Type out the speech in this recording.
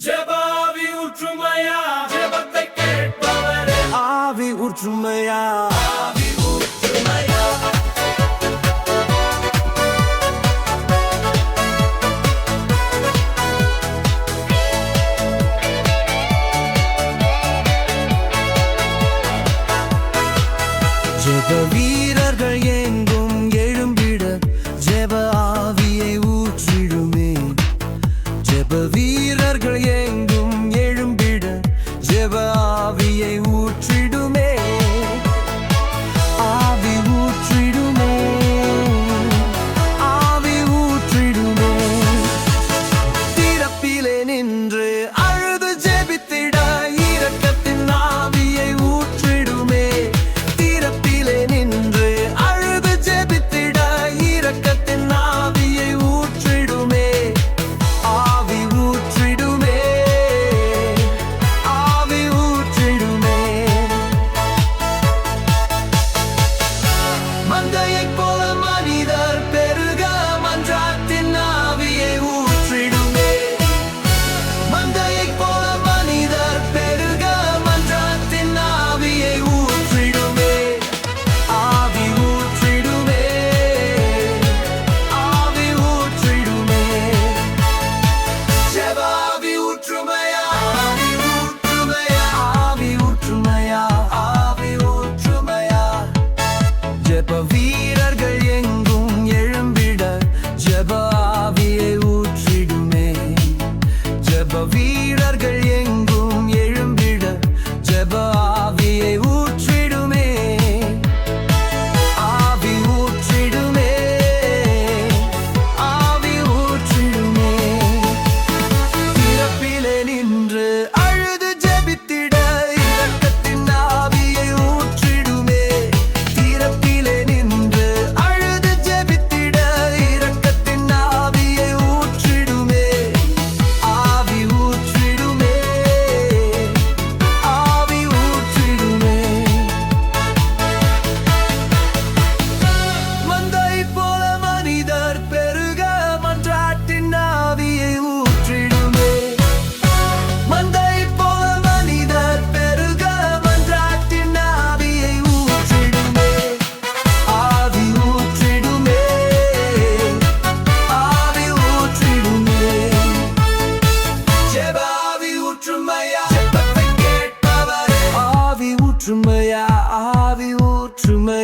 ஜபாவி ஒற்றுமையா ஜபத்தை கேட்பவரே. ஆவி ஒற்றுமையா வீரர்கள் எங்க ஜப வீரர்கள் எங்கும் எழும்பிட ஜப ஆவியை ஒற்றுமையா ஆவி ஒற்றுமை